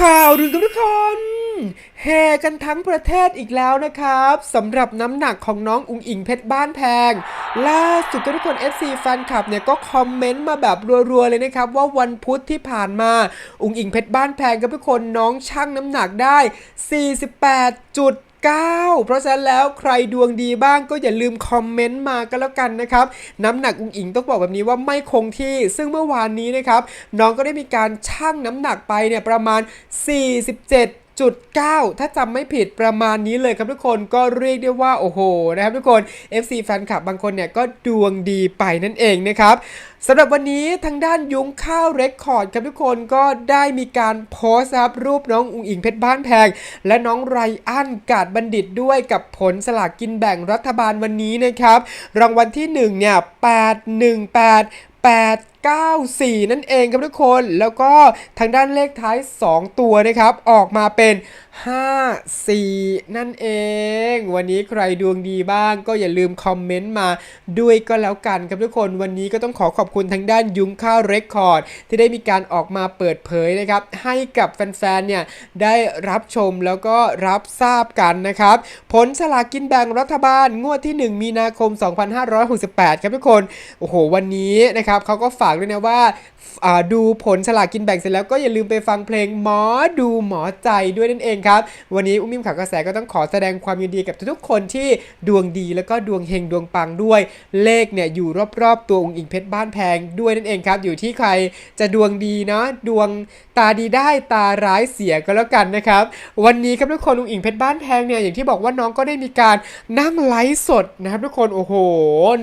ข่าวดึงกับทุกคนแห่กันทั้งประเทศอีกแล้วนะครับสำหรับน้ำหนักของน้องอุงอิงเพชรบ้านแพง ล่าสุดก็ทุกคน FC แฟนคลับเนี่ยก็คอมเมนต์มาแบบรัวๆเลยนะครับว่าวันพุธที่ผ่านมา อุงอิงเพชรบ้านแพงกับทุกคนน้องชั่งน้ำหนักได้ 48.8 9 เพราะฉะนั้นแล้วใครดวงดีบ้างก็อย่าลืมคอมเมนต์มากันแล้วกันนะครับน้ำหนักอุงอิงต้องบอกแบบนี้ว่าไม่คงที่ ซึ่งเมื่อวานนี้นะครับน้องก็ได้มีการชั่งน้ำหนักไปเนี่ยประมาณ 47 จุด9ถ้าจำไม่ผิดประมาณนี้เลยครับทุกคนก็เรียกได้ว่าโอ้โหนะครับทุกคน FC แฟนคลับบางคนเนี่ยก็ดวงดีไปนั่นเองนะครับสำหรับวันนี้ทางด้านยุ้งข้าวเรคคอร์ดครับทุกคนก็ได้มีการโพสต์ครับรูปน้องอุงอิงเพชรบ้านแพง และน้องไรอันกาดบัณฑิตด้วยกับผลสลากกินแบ่งรัฐบาลวันนี้นะครับ รางวัลที่1เนี่ย818 94 นั่นเองครับทุกคนแล้วก็ทางด้านเลขท้าย 2 ตัวนะครับ ออกมาเป็น 54 นั่นเอง วันนี้ใครดวงดีบ้างก็อย่าลืมคอมเมนต์มาด้วยก็แล้วกันครับทุกคนวันนี้ก็ต้องขอขอบคุณทางด้านยุ้งข้าวเรคคอร์ด ที่ได้มีการออกมาเปิดเผยนะครับ ให้กับแฟนๆเนี่ยได้รับชมแล้วก็รับทราบกันนะครับ ผลสลากกินแบ่งรัฐบาลงวดที่ 1 มีนาคม 2568 ครับทุกคนโอ้โหวันนี้นะครับเขาก็ฝากด้วยนะว่าาดูผลสลากกินแบ่งเสร็จแล้วก็อย่าลืมไปฟังเพลงหมอดูหมอใจด้วยนั่นเองครับ วันนี้อุ้มมิมข่าวกระแสก็ต้องขอแสดงความยินดีกับทุกๆคนที่ดวงดีแล้วก็ดวงเฮงดวงปังด้วย เลขเนี่ยอยู่รอบๆตัวองค์อิงเพชรบ้านแพงด้วยนั่นเองครับ อยู่ที่ใครจะดวงดีเนาะดวงตาดีได้ตาร้ายเสียก็แล้วกันนะครับ วันนี้ครับทุกคนองค์อิงเพชรบ้านแพงเนี่ยอย่างที่บอกว่าน้องก็ได้มีการนั่งไลฟ์สดนะครับทุกคนโอ้โห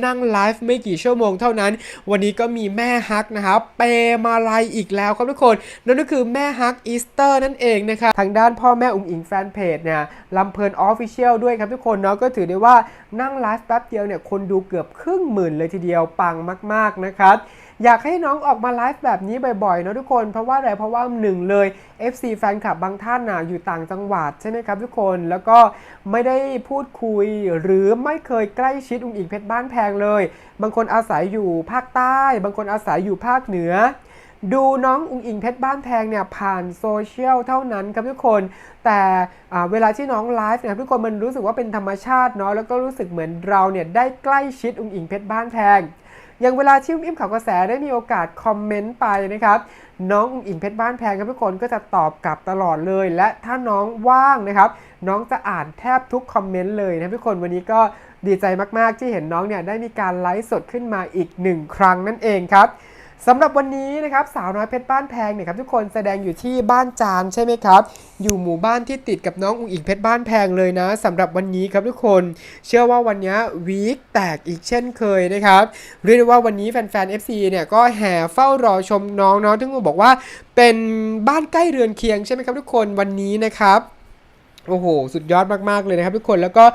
นั่งไลฟ์ไม่กี่ชั่วโมงเท่านั้น วันนี้ก็มีแม่ฮักนะครับเปมาลัยอีกแล้วครับทุกคน นั่นก็คือแม่ฮักอีสเตอร์นั่นเองนะครับทางด้านพ่อแม่อุ๋งอิงแฟนเพจเนี่ยลำเพลินออฟฟิเชียลด้วยครับทุกคนเนาะก็ถือได้ว่านั่งไลฟ์แป๊บเดียวเนี่ยคนดูเกือบครึ่งหมื่นเลยทีเดียวปังมาก ๆนะครับ อยากให้น้องออกมาไลฟ์แบบนี้บ่อยๆเนาะทุกคน เพราะว่าอะไรเพราะว่าหนึ่งเลย FC แฟนคลับบางท่านน่ะอยู่ต่างจังหวัดใช่ไหมครับทุกคนแล้วก็ไม่ได้พูดคุยหรือไม่เคยใกล้ชิดอุ้งอิงเพชรบ้านแพงเลย บางคนอาศัยอยู่ภาคใต้ บางคนอาศัยอยู่ภาคเหนือดูน้องอุงอิงเพชรบ้านแพงเนี่ยผ่านโซเชียลเท่านั้นครับทุกคน แต่เวลาที่น้องไลฟ์เนี่ยทุกคนมันรู้สึกว่าเป็นธรรมชาติเนาะแล้วก็รู้สึกเหมือนเราเนี่ยได้ใกล้ชิดอุงอิงเพชรบ้านแพง อย่างเวลาที่อุ้มอิ่มข่าวกระแสได้มีโอกาสคอมเมนต์ไปนะครับ น้องอุ๋งอิงเพชรบ้านแพงครับทุกคนก็จะตอบกลับตลอดเลย และถ้าน้องว่างนะครับ น้องจะอ่านแทบทุกคอมเมนต์เลยนะทุกคนวันนี้ก็ดีใจมากๆที่เห็นน้องเนี่ยได้มีการไลฟ์สดขึ้นมาอีกหนึ่งครั้งนั่นเองครับ สำหรับวันนี้นะครับสาวน้อยเพชรบ้านแพงเนี่ยครับทุกคนแสดงอยู่ที่บ้านจานใช่ไหมครับ อยู่หมู่บ้านที่ติดกับน้องอุ๋งอิงเพชรบ้านแพงเลยนะสำหรับวันนี้ครับทุกคน เชื่อว่าวันนี้วีคแตกอีกเช่นเคยนะครับเรียกได้ว่าวันนี้แฟนๆ FC เนี่ยก็แห่เฝ้ารอชมน้องเนาะที่บอกว่าเป็นบ้านใกล้เรือนเคียงใช่ไหมครับทุกคนวันนี้นะครับ โอ้โห สุดยอดมาก ๆ เลยนะครับทุกคนแล้วก็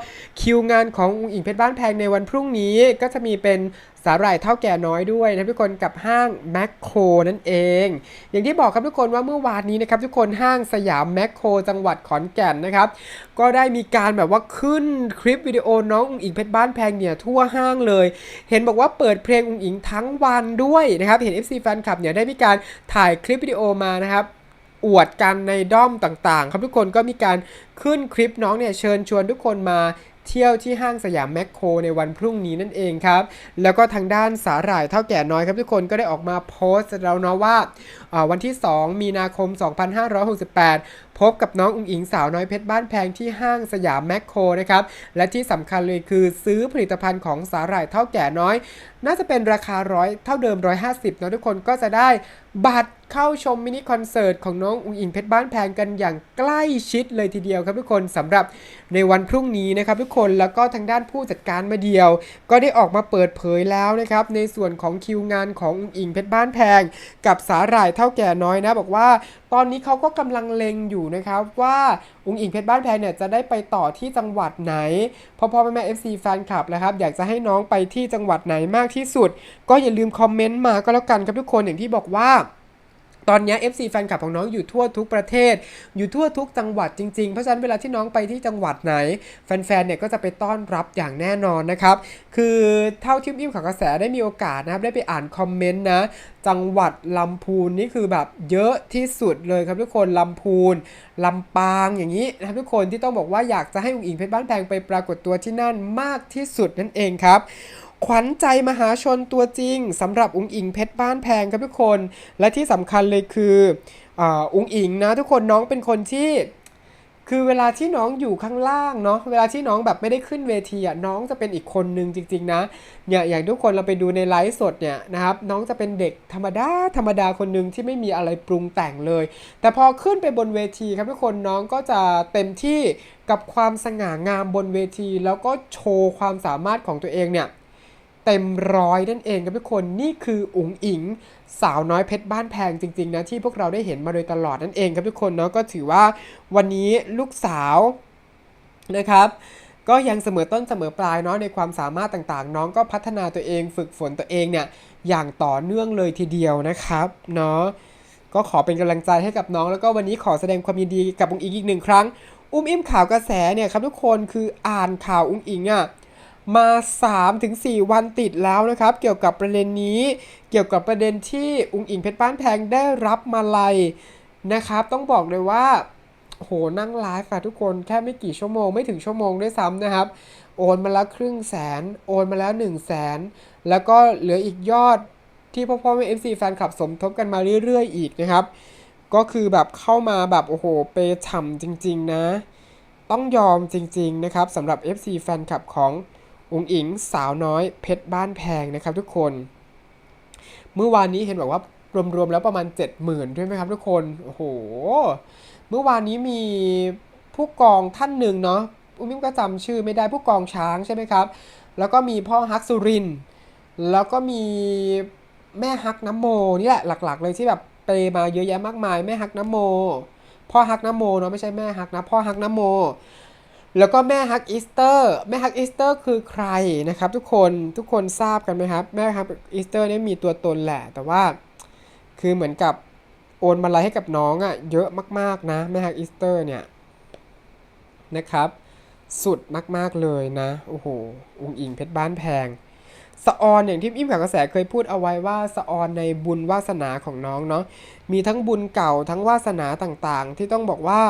คิวงานของอุ๋งอิงเพชรบ้านแพงในวันพรุ่งนี้ก็จะมีเป็นสาหร่ายเท่าแก่น้อยด้วยนะทุกคนกับห้างแมคโครนั่นเอง อย่างที่บอกครับทุกคนว่าเมื่อวานนี้นะครับทุกคนห้างสยามแมคโครจังหวัดขอนแก่นนะครับ ก็ได้มีการแบบว่าขึ้นคลิปวิดีโอน้องอุ๋งอิงเพชรบ้านแพงเนี่ยทั่วห้างเลย เห็นบอกว่าเปิดเพลงอุ๋งอิงทั้งวันด้วยนะครับเห็น FC แฟนคลับเนี่ยได้มีการถ่ายคลิปวิดีโอมานะครับ อวดกันในด้อมต่างๆ ครับทุกคนก็มีการขึ้นคลิปน้องเนี่ยเชิญชวนทุกคนมาเที่ยวที่ห้างสยามแมคโครในวันพรุ่งนี้นั่นเองครับ แล้วก็ทางด้านสาหร่ายเท่าแก่น้อยครับทุกคนก็ได้ออกมาโพสต์แล้วเนาะว่าาวันที่ 2 มีนาคม 2568 พบกับน้องอุ๋งอิงสาวน้อยเพชรบ้านแพงที่ห้างสยามแมคโครนะครับ และที่สำคัญเลยคือซื้อผลิตภัณฑ์ของสาหร่ายเท่าแก่น้อย น่าจะเป็นราคาร้อยเท่าเดิม 150เนะทุกคนก็จะได้บัตร เข้าชมมินิคอนเสิร์ตของน้องอุ๋งอิงเพชรบ้านแพงกันอย่างใกล้ชิดเลยทีเดียวครับทุกคนสำหรับในวันพรุ่งนี้นะครับทุกคนแล้วก็ทางด้านผู้จัดการมาเดียว ก็ได้ออกมาเปิดเผยแล้วนะครับในส่วนของคิวงานของอุ๋งอิงเพชรบ้านแพง กับสาหร่ายเท่าแก่น้อยนะ บอกว่า ตอนนี้เขาก็กำลังเล็งอยู่นะครับว่าอุ๋งอิงเพชรบ้านแพงเนี่ยจะได้ไปต่อที่จังหวัดไหนพ่อพ่อแม่แม่เอฟซีแฟนคลับนะครับอยากจะให้น้องไปที่จังหวัดไหนมากที่สุด ก็อย่าลืมคอมเมนต์มาก็แล้วกันครับทุกคนอย่างที่บอกว่า ตอนนี้ FC แฟนคลับของน้องอยู่ทั่วทุกประเทศ อยู่ทั่วทุกจังหวัดจริงๆ เพราะฉะนั้นเวลาที่น้องไปที่จังหวัดไหน แฟนๆ เนี่ยก็จะไปต้อนรับอย่างแน่นอนนะครับ คือเท่าที่อิ่มข่าวกระแสได้มีโอกาสนะครับ ได้ไปอ่านคอมเมนต์นะ จังหวัดลำพูนนี่คือแบบเยอะที่สุดเลยครับทุกคนลำพูนลำปางอย่างนี้นะครับทุกคนที่ต้องบอกว่าอยากจะให้อุ๋งอิงเพชรบ้านแพงไปปรากฏตัวที่นั่นมากที่สุดนั่นเองครับ ขวัญใจมหาชนตัวจริงสำหรับอุ๋งอิงเพชรบ้านแพงครับทุกคน และที่สำคัญเลยคืออาอุ๋งอิงนะทุกคนน้องเป็นคนที่คือเวลาที่น้องอยู่ข้างล่างเนาะเวลาที่น้องแบบไม่ได้ขึ้นเวทีอะน้องจะเป็นอีกคนนึงจริง ๆ นะเนี่ยอย่างทุกคนเราไปดูในไลฟ์สดเนี่ยนะครับน้องจะเป็นเด็กธรรมดาธรรมดาคนหนึ่งที่ไม่มีอะไรปรุงแต่งเลย แต่พอขึ้นไปบนเวทีครับทุกคนน้องก็จะเต็มที่กับความสง่างามบนเวที แล้วก็โชว์ความสามารถของตัวเองเนี่ย เต็มร้อยนั่นเองครับทุกคนนี่คืออุ๋งอิง สาวน้อยเพชรบ้านแพงจริงๆนะที่พวกเราได้เห็นมาโดยตลอดนั่นเองครับทุกคนเนาะก็ถือว่าวันนี้ลูกสาวนะครับก็ยังเสมอต้นเสมอปลายเนาะในความสามารถต่างๆ น้องก็พัฒนาตัวเองฝึกฝนตัวเองเนี่ยอย่างต่อเนื่องเลยทีเดียวนะครับเนาะก็ขอเป็นกำลังใจให้กับน้องแล้วก็วันนี้ขอแสดงความยินดีกับอุ๋งอิงอีกหนึ่งครั้ง อุ้มอิ่มข่าวกระแสเนี่ยครับทุกคนคืออ่านข่าวอุ้งอิงอะ มา 3-4 วันติดแล้วนะครับ เกี่ยวกับประเด็นนี้ เกี่ยวกับประเด็นที่อุงอิงเพชรบ้านแพงได้รับมาลัยนะครับ ต้องบอกเลยว่าโหนั่งไลฟ์ค่ะทุกคนแค่ไม่กี่ชั่วโมงไม่ถึงชั่วโมงด้วยซ้ำนะครับ โอนมาแล้วครึ่งแสน โอนมาแล้ว 1 0 0 0 0แสนแล้วก็เหลืออีกยอดที่พ่อพ่อแม่เอฟซีแฟนคลับสมทบกันมาเรื่อยๆ อีกนะครับ ก็คือแบบเข้ามาแบบโอ้โหเปยฉ่ำจริง ๆ นะ ต้องยอมจริง ๆ นะครับสำหรับ FC แฟนคลับของ อุ๋งอิงสาวน้อยเพชรบ้านแพงนะครับทุกคน เมื่อวานนี้เห็นบอกว่ารวมๆแล้วประมาณ 70,000ด้วยไหมครับทุกคน โอ้โห เมื่อวานนี้มีผู้กองท่านหนึ่งเนาะอุ้มอิมก็จำชื่อไม่ได้ผู้กองช้างใช่ไหมครับ แล้วก็มีพ่อฮักสุริน แล้วก็มีแม่ฮักน้ำโมนี่แหละหลัก ๆ เลยที่แบบเปมาเยอะแยะมากมาย แม่ฮักน้ำโม พ่อฮักน้ำโมเนาะไม่ใช่แม่ฮักนะพ่อฮักน้ำโม แล้วก็แม่ฮักอีสเตอร์แม่ฮักอีสเตอร์คือใครนะครับทุกคนทุกคนทราบกันไหมครับ แม่ฮักอีสเตอร์เนี่ยมีตัวตนแหละ แต่ว่าคือเหมือนกับโอนมาลัยให้กับน้องอะ่ะเยอะมากๆนะ แม่ฮักอีสเตอร์เนี่ยนะครับ สุดมากๆเลยนะ โอ้โหอุงอิงเพชรบ้านแพงสะออนอย่างที่อิ่มข่าวกระแสเคยพูดเอาไว้ว่าสะออนในบุญวาสนาของน้องเนาะมีทั้งบุญเก่าทั้งวาสนาต่างๆ ที่ต้องบอกว่า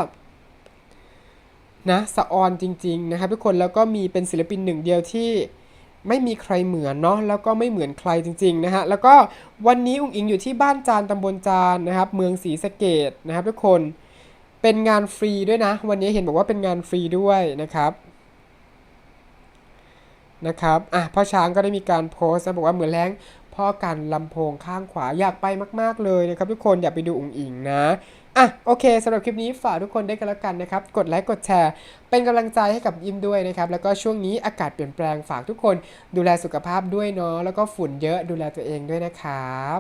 นะสะออนจริงๆนะครับทุกคนแล้วก็มีเป็นศิลปินหนึ่งเดียวที่ไม่มีใครเหมือนเนาะแล้วก็ไม่เหมือนใครจริงๆนะฮะแล้วก็วันนี้อุ๋งอิงอยู่ที่บ้านจานตำบลจานนะครับ เมืองศรีสะเกดนะครับทุกคนเป็นงานฟรีด้วยนะ วันนี้เห็นบอกว่าเป็นงานฟรีด้วยนะครับนะครับอะพ่อช้างก็ได้มีการโพสต์นะบอกว่าเหมือนแรง พ่อกันลำโพงข้างขวาอยากไปมาก ๆ เลยนะครับทุกคนอยากไปดูอุ๋งอิงนะอะโอเคสำหรับคลิปนี้ฝากทุกคนได้กันแล้วกันนะครับ กดไลค์กดแชร์ เป็นกำลังใจให้กับยิมด้วยนะครับ แล้วก็ช่วงนี้อากาศเปลี่ยนแปลงฝากทุกคนดูแลสุขภาพด้วยเนาะแล้วก็ฝุ่นเยอะดูแลตัวเองด้วยนะครับ